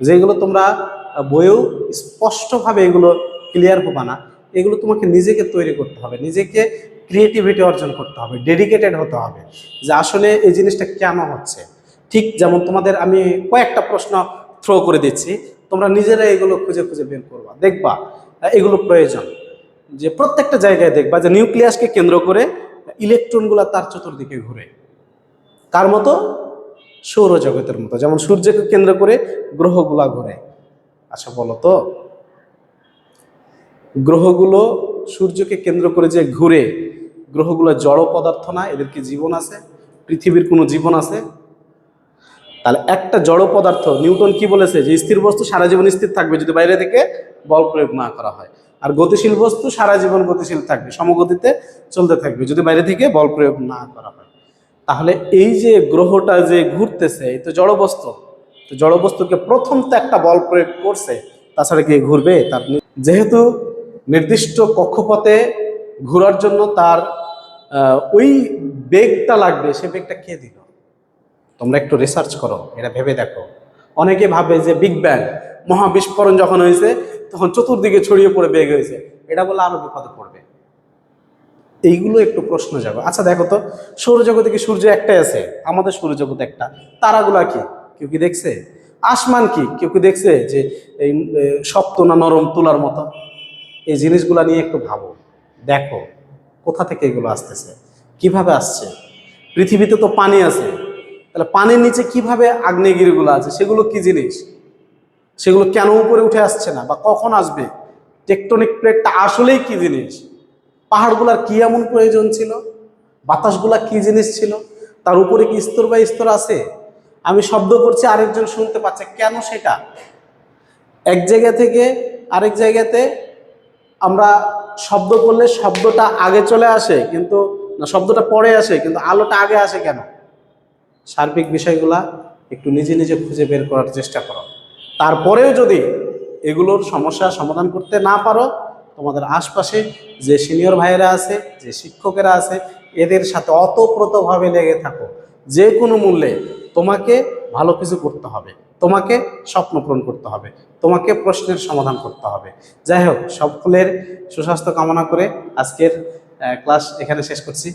যেগুলো তোমরা বইয়েও স্পষ্টভাবে এগুলো ক্লিয়ার হবে না, এগুলো তোমাকে নিজেকে তৈরি করতে হবে, নিজেকে ক্রিয়েটিভিটি অর্জন করতে হবে ডেডিকেটেড হতে হবে যে আসলে এই জিনিসটা কেন হচ্ছে। ঠিক যেমন তোমাদের আমি কয়েকটা প্রশ্ন থ্রো করে দিচ্ছি, তোমরা নিজেরা এগুলো খুঁজে খুঁজে বের করবা, দেখবা এগুলো প্রয়োজন। যে প্রত্যেকটা জায়গায় দেখবা যে নিউক্লিয়াসকে কেন্দ্র করে ইলেকট্রনগুলো তার চতুর্দিকে ঘুরে। কার মতো? সৌরজগতের মতো। যেমন সূর্যকে কেন্দ্র করে গ্রহগুলা ঘুরে। আচ্ছা বলো তো। গ্রহগুলো সূর্যকে কেন্দ্র করে যে ঘুরে, গ্রহগুলো জড় পদার্থ না, এদের কি জীবন আছে? পৃথিবীর কোনো জীবন আছে? তাহলে একটা জড় পদার্থ, নিউটন কি বলেছে? যে স্থির বস্তু সারা জীবন স্থির থাকবে যদি বাইরে থেকে বল প্রয়োগ না করা হয়। আর গতিশীল বস্তু সারা জীবন গতিশীল থাকবে, সমগতিতে চলতে থাকবে যদি বাইরে থেকে বল প্রয়োগ না করা হয়। তাহলে এই যে গ্রহটা যে ঘুরতেছে, এই তো জড়বস্তু। তো জড়বস্তুকে প্রথম তো একটা বল প্রয়োগ করছে, তাছাড়া কি ঘুরবে? তার যেহেতু নির্দিষ্ট কক্ষপথে ঘোরার জন্য তার ওই বেগটা লাগবে, সে বেগটা কে দিল? তোমরা একটু রিসার্চ করো, এটা ভেবে দেখো। অনেকে ভাবে যে বিগ ব্যাং মহাবিস্ফোরণ যখন হয়েছে, তখন চতুর্দিকে ছড়িয়ে পড়ে বেগ হয়েছে। এটা বলে আরও বিপদে পড়বে। এইগুলো একটু প্রশ্ন যাবে আচ্ছা দেখো তো, সৌরজগতে কি সূর্য একটাই আছে? আমাদের সৌরজগৎ একটা। তারাগুলা কি? কেউ কি দেখছে? আসমান কি? কেউ কি দেখছে যে এই শক্ত না নরম তুলার মতো? এই জিনিসগুলা নিয়ে একটু ভাবো। দেখো, কোথা থেকে এগুলো আসতেছে? কীভাবে আসছে? পৃথিবীতে তো পানি আছে। তাহলে পানির নিচে কীভাবে আগ্নেয়গিরিগুলো আছে? সেগুলো কি জিনিস? সেগুলো কেন উপরে উঠে আসছে না? বা কখন আসবে? টেকটনিক প্লেটটা আসলেই কি জিনিস? পাহাড়গুলার কি এমন প্রয়োজন ছিল? বাতাসগুলা কি জিনিস ছিল? তার উপরে কি স্তর বা স্তর আছে? আমি শব্দ করছি, আরেকজন শুনতে পাচ্ছে। কেন সেটা? এক জায়গা থেকে আরেক জায়গাতে আমরা শব্দ করলে শব্দটা আগে চলে আসে, কিন্তু না, শব্দটা পরে আসে, কিন্তু আলোটা আগে আসে কেন? সার্বিক বিষয়গুলা একটু নিজে নিজে খুঁজে বের করার চেষ্টা করো। তারপরেও যদি এগুলোর সমস্যা সমাধান করতে না পারো তোমাদের আশপাশে যে সিনিয়র ভাইয়েরা আছে, যে শিক্ষকেরা আছে, এদের সাথে অতপ্রতভাবে লেগে থাকো। যে কোনো মূল্যে তোমাকে ভালো কিছু করতে হবে, তোমাকে স্বপ্ন পূরণ করতে হবে, তোমাকে প্রশ্নের সমাধান করতে হবে। যাই হোক, সকলের সুস্বাস্থ্য কামনা করে আজকের ক্লাস এখানে শেষ করছি।